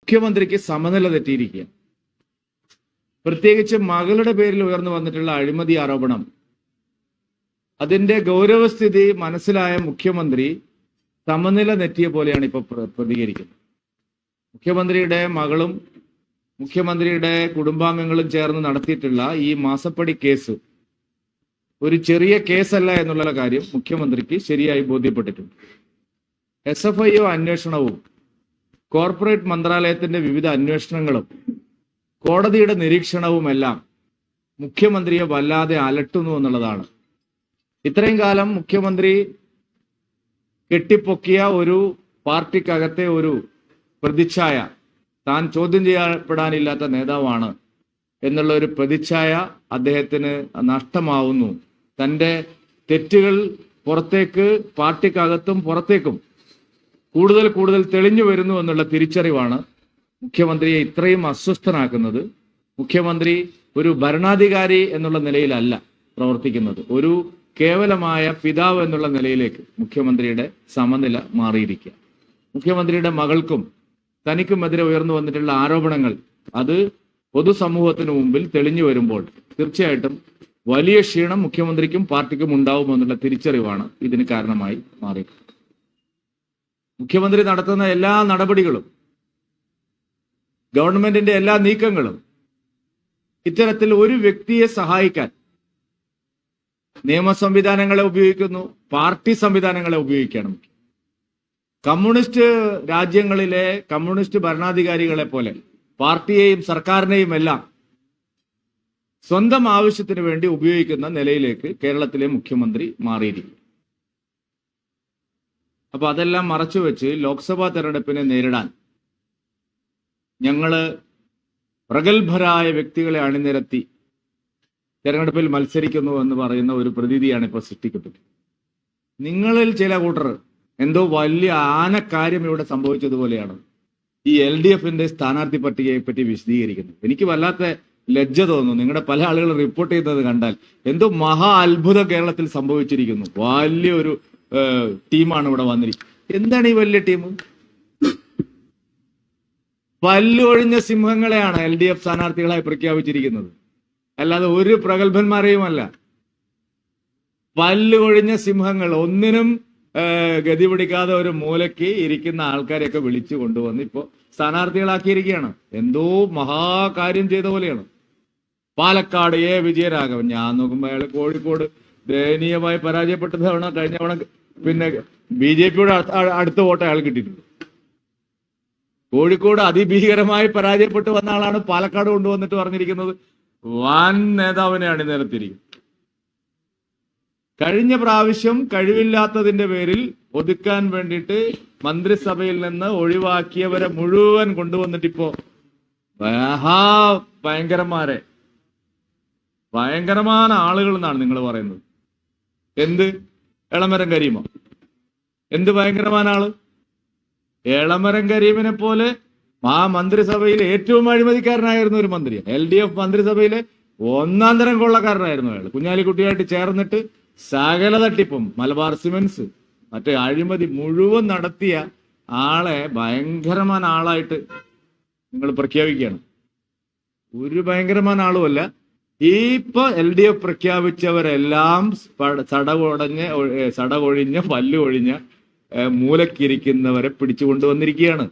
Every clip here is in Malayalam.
മുഖ്യമന്ത്രിക്ക് സമനില തെറ്റിയിരിക്കുക പ്രത്യേകിച്ച് മകളുടെ പേരിൽ ഉയർന്നു വന്നിട്ടുള്ള അഴിമതി ആരോപണം. അതിന്റെ ഗൗരവസ്ഥിതി മനസ്സിലായ മുഖ്യമന്ത്രി സമനില നെറ്റിയ പോലെയാണ് ഇപ്പൊ പ്രതികരിക്കുന്നത്. മുഖ്യമന്ത്രിയുടെ മകളും മുഖ്യമന്ത്രിയുടെ കുടുംബാംഗങ്ങളും ചേർന്ന് നടത്തിയിട്ടുള്ള ഈ മാസപ്പടി കേസ് ഒരു ചെറിയ കേസല്ല എന്നുള്ള കാര്യം മുഖ്യമന്ത്രിക്ക് ശരിയായി ബോധ്യപ്പെട്ടിട്ടുണ്ട്. എസ് എഫ് ഐ ഒ അന്വേഷണവും കോർപ്പറേറ്റ് മന്ത്രാലയത്തിന്റെ വിവിധ അന്വേഷണങ്ങളും കോടതിയുടെ നിരീക്ഷണവുമെല്ലാം മുഖ്യമന്ത്രിയെ വല്ലാതെ അലട്ടുന്നു എന്നുള്ളതാണ്. ഇത്രയും കാലം മുഖ്യമന്ത്രി കെട്ടിപ്പൊക്കിയ ഒരു പാർട്ടിക്കകത്തെ ഒരു പ്രതിച്ഛായ താൻ ചോദ്യം ചെയ്യപ്പെടാനില്ലാത്ത നേതാവാണ് എന്നുള്ള ഒരു പ്രതിച്ഛായ അദ്ദേഹത്തിന് നഷ്ടമാവുന്നു. തന്റെ തെറ്റുകൾ പുറത്തേക്ക് പാർട്ടിക്കകത്തും പുറത്തേക്കും കൂടുതൽ കൂടുതൽ തെളിഞ്ഞു വരുന്നു എന്നുള്ള തിരിച്ചറിവാണ് മുഖ്യമന്ത്രിയെ ഇത്രയും അസ്വസ്ഥനാക്കുന്നത്. മുഖ്യമന്ത്രി ഒരു ഭരണാധികാരി എന്നുള്ള നിലയിലല്ല പ്രവർത്തിക്കുന്നത്. ഒരു കേവലമായ പിതാവ് എന്നുള്ള നിലയിലേക്ക് മുഖ്യമന്ത്രിയുടെ സമനില മാറിയിരിക്കുക. മുഖ്യമന്ത്രിയുടെ മകൾക്കും തനിക്കുമെതിരെ ഉയർന്നു വന്നിട്ടുള്ള ആരോപണങ്ങൾ അത് പൊതുസമൂഹത്തിന് മുമ്പിൽ തെളിഞ്ഞു വരുമ്പോൾ തീർച്ചയായിട്ടും വലിയ ക്ഷീണം മുഖ്യമന്ത്രിക്കും പാർട്ടിക്കും ഉണ്ടാവുമെന്നുള്ള തിരിച്ചറിവാണ് ഇതിന് കാരണമായി മാറിയത് മുഖ്യമന്ത്രി നടത്തുന്ന എല്ലാ നടപടികളും ഗവൺമെന്റിന്റെ എല്ലാ നീക്കങ്ങളും ഇത്തരത്തിൽ ഒരു വ്യക്തിയെ സഹായിക്കാൻ നിയമ സംവിധാനങ്ങളെ ഉപയോഗിക്കുന്നു പാർട്ടി സംവിധാനങ്ങളെ ഉപയോഗിക്കണം കമ്മ്യൂണിസ്റ്റ് രാജ്യങ്ങളിലെ കമ്മ്യൂണിസ്റ്റ് ഭരണാധികാരികളെ പോലെ പാർട്ടിയെയും സർക്കാരിനെയും എല്ലാം സ്വന്തം ആവശ്യത്തിന് വേണ്ടി ഉപയോഗിക്കുന്ന നിലയിലേക്ക് കേരളത്തിലെ മുഖ്യമന്ത്രി മാറിയിരിക്കും അപ്പൊ അതെല്ലാം മറച്ചുവെച്ച് ലോക്സഭാ തെരഞ്ഞെടുപ്പിനെ നേരിടാൻ ഞങ്ങൾ പ്രഗത്ഭരായ വ്യക്തികളെ അണിനിരത്തി തെരഞ്ഞെടുപ്പിൽ മത്സരിക്കുന്നു എന്ന് പറയുന്ന ഒരു പ്രതീതിയാണ് ഇപ്പോൾ സൃഷ്ടിക്കപ്പെട്ടത്. നിങ്ങളിൽ ചില കൂട്ടർ എന്തോ വലിയ ആനക്കാര്യം ഇവിടെ സംഭവിച്ചതുപോലെയാണ് ഈ എൽ ഡി എഫിന്റെ സ്ഥാനാർത്ഥി പട്ടികയെ പറ്റി വിശദീകരിക്കുന്നത്. എനിക്ക് വല്ലാത്ത ലജ്ജ തോന്നുന്നു. നിങ്ങളുടെ പല ആളുകൾ റിപ്പോർട്ട് ചെയ്യുന്നത് കണ്ടാൽ എന്തോ മഹാ അത്ഭുതം കേരളത്തിൽ സംഭവിച്ചിരിക്കുന്നു. വലിയൊരു ടീമാണ് ഇവിടെ വന്നിരിക്കുന്നത് എന്താണ് ഈ വലിയ ടീം? പല്ലൊഴിഞ്ഞ സിംഹങ്ങളെയാണ് എൽ ഡി എഫ് സ്ഥാനാർത്ഥികളായി പ്രഖ്യാപിച്ചിരിക്കുന്നത്. അല്ലാതെ ഒരു പ്രഗത്ഭന്മാരെയുമല്ല. പല്ലൊഴിഞ്ഞ സിംഹങ്ങൾ ഒന്നിനും ഗതി പിടിക്കാതെ ഒരു മൂലയ്ക്ക് ഇരിക്കുന്ന ആൾക്കാരെയൊക്കെ വിളിച്ചു കൊണ്ടുവന്ന് ഇപ്പോ സ്ഥാനാർത്ഥികളാക്കിയിരിക്കുകയാണ്. എന്തോ മഹാകാര്യം ചെയ്ത പോലെയാണ്. പാലക്കാട് എ വിജയരാഘവൻ. ഞാൻ നോക്കുമ്പോൾ അയാൾ കോഴിക്കോട് ദയനീയമായി പരാജയപ്പെട്ട തവണ കഴിഞ്ഞ തവണ പിന്നെ ബി ജെ പിയുടെ അടുത്ത വോട്ട് അയാൾ കിട്ടിയിട്ടുണ്ട്. കോഴിക്കോട് അതിഭീകരമായി പരാജയപ്പെട്ടു വന്ന ആളാണ് പാലക്കാട് കൊണ്ടുവന്നിട്ട് പറഞ്ഞിരിക്കുന്നത്. വൻ നേതാവിനെ അണിനിരത്തിരിക്കും കഴിഞ്ഞ പ്രാവശ്യം കഴിവില്ലാത്തതിന്റെ പേരിൽ ഒതുക്കാൻ വേണ്ടിയിട്ട് മന്ത്രിസഭയിൽ നിന്ന് ഒഴിവാക്കിയവരെ മുഴുവൻ കൊണ്ടുവന്നിട്ട് ഇപ്പോ മഹാ ഭയങ്കരന്മാരെ. ഭയങ്കരമായ ആളുകൾ എന്നാണ് നിങ്ങൾ പറയുന്നത്. എന്ത്? എളമരം കരീമോ? എന്ത് ഭയങ്കരമാണ് ആൾ എളമരം കരീമിനെ പോലെ ആ മന്ത്രിസഭയിൽ ഏറ്റവും അഴിമതിക്കാരനായിരുന്നു ഒരു മന്ത്രി. എൽ ഡി എഫ് മന്ത്രിസഭയിലെ ഒന്നാം തരം കൊള്ളക്കാരനായിരുന്നു അയാൾ. കുഞ്ഞാലിക്കുട്ടിയായിട്ട് ചേർന്നിട്ട് സകല തട്ടിപ്പും മലബാർ സിമെന്റ്സ് മറ്റേ അഴിമതി മുഴുവൻ നടത്തിയ ആളെ ഭയങ്കരമായ ആളായിട്ട് നിങ്ങൾ പ്രഖ്യാപിക്കുകയാണ്. ഒരു ഭയങ്കരമായ ആളുമല്ല ഈ ഇപ്പൊ എൽ ഡി എഫ് പ്രഖ്യാപിച്ചവരെല്ലാം സടകൊടഞ്ഞ് സടകൊഴിഞ്ഞ പല്ല് ഒഴിഞ്ഞ മൂലക്കിരിക്കുന്നവരെ പിടിച്ചുകൊണ്ടുവന്നിരിക്കുകയാണ്.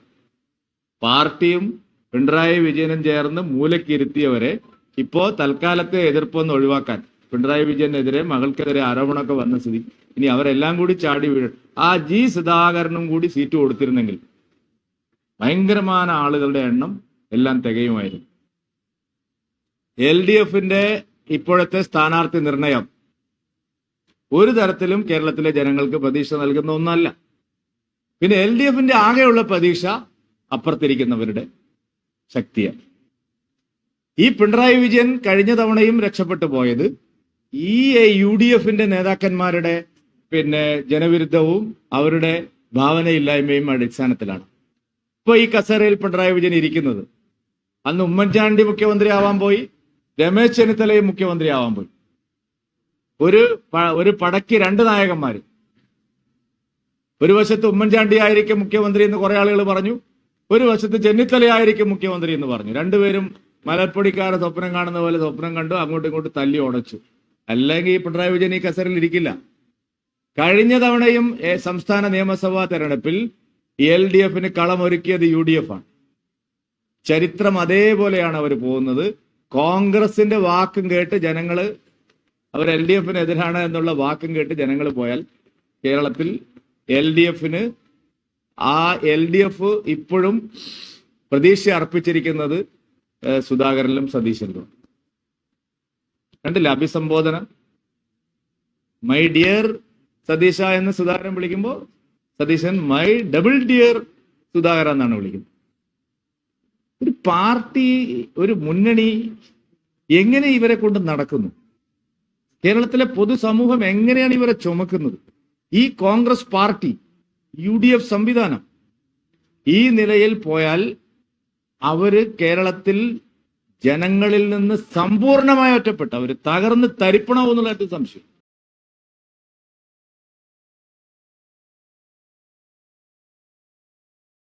പാർട്ടിയും പിണറായി വിജയനും ചേർന്ന് മൂലക്കിരുത്തിയവരെ ഇപ്പോ തൽക്കാലത്തെ എതിർപ്പൊന്ന് ഒഴിവാക്കാൻ പിണറായി വിജയനെതിരെ മകൾക്കെതിരെ ആരോപണമൊക്കെ വന്ന സ്ഥിതി. ഇനി അവരെല്ലാം കൂടി ചാടി വീഴും ആ ജി സുധാകരനും കൂടി സീറ്റ് കൊടുത്തിരുന്നെങ്കിൽ ഭയങ്കരമായ ആളുകളുടെ എണ്ണം എല്ലാം തികയുമായിരുന്നു. എൽ ഡി എഫിന്റെ ഇപ്പോഴത്തെ സ്ഥാനാർത്ഥി നിർണയം ഒരു തരത്തിലും കേരളത്തിലെ ജനങ്ങൾക്ക് പ്രതീക്ഷ നൽകുന്ന ഒന്നല്ല. പിന്നെ എൽ ഡി എഫിന്റെ ആകെയുള്ള പ്രതീക്ഷ അപ്പുറത്തിരിക്കുന്നവരുടെ ശക്തിയാണ്. ഈ പിണറായി വിജയൻ കഴിഞ്ഞ തവണയും രക്ഷപ്പെട്ടു പോയത് ഈ യു ഡി എഫിന്റെ നേതാക്കന്മാരുടെ പിന്നെ ജനവിരുദ്ധവും അവരുടെ ഭാവനയില്ലായ്മയും അടിസ്ഥാനത്തിലാണ്. ഇപ്പൊ ഈ കസേരയിൽ പിണറായി വിജയൻ ഇരിക്കുന്നത്. അന്ന് ഉമ്മൻചാണ്ടി മുഖ്യമന്ത്രി ആവാൻ പോയി. രമേശ് ചെന്നിത്തലയും മുഖ്യമന്ത്രി ആവാൻ പോയി. ഒരു ഒരു പടയ്ക്ക് രണ്ട് നായകന്മാര്. ഒരു വശത്ത് ഉമ്മൻചാണ്ടി ആയിരിക്കും മുഖ്യമന്ത്രി എന്ന് കുറെ ആളുകൾ പറഞ്ഞു. ഒരു വശത്ത് ചെന്നിത്തലയായിരിക്കും മുഖ്യമന്ത്രി എന്ന് പറഞ്ഞു. രണ്ടുപേരും മലപ്പൊടിക്കാരെ സ്വപ്നം കാണുന്ന പോലെ സ്വപ്നം കണ്ടു അങ്ങോട്ടും ഇങ്ങോട്ടും തല്ലി ഉടച്ചു അല്ലെങ്കിൽ ഈ പിണറായി വിജയൻ ഈ കസറിൽ ഇരിക്കില്ല. കഴിഞ്ഞ തവണയും സംസ്ഥാന നിയമസഭാ തെരഞ്ഞെടുപ്പിൽ എൽ ഡി എഫിന് കളമൊരുക്കിയത് യു ഡി എഫ് ആണ്. ചരിത്രം അതേപോലെയാണ് അവർ പോകുന്നത്. കോൺഗ്രസിന്റെ വാക്കും കേട്ട് ജനങ്ങൾ അവർ എൽ ഡി എഫിന് എതിരാണ് എന്നുള്ള വാക്കും കേട്ട് ജനങ്ങൾ പോയാൽ കേരളത്തിൽ എൽ ഡി എഫിന് ആ എൽ ഡി എഫ് ഇപ്പോഴും പ്രതീക്ഷ അർപ്പിച്ചിരിക്കുന്നത് സുധാകരനിലും സതീശനിലും. കണ്ടില്ല അഭിസംബോധന? മൈ ഡിയർ സതീശ എന്ന് സുധാകരൻ വിളിക്കുമ്പോൾ Satheesan my double dear Sudhakaran എന്നാണ് വിളിക്കുന്നത്. ഒരു പാർട്ടി ഒരു മുന്നണി എങ്ങനെ ഇവരെ കൊണ്ട് നടക്കുന്നു? കേരളത്തിലെ പൊതുസമൂഹം എങ്ങനെയാണ് ഇവരെ ചുമക്കുന്നത്? ഈ Congress party U D F സംവിധാനം ഈ നിലയിൽ പോയാൽ അവർ കേരളത്തിൽ ജനങ്ങളിൽ നിന്ന് സമ്പൂർണമായി ഒറ്റപ്പെട്ട അവർ തകർന്ന് തരിപ്പണോ എന്നുള്ള സംശയം.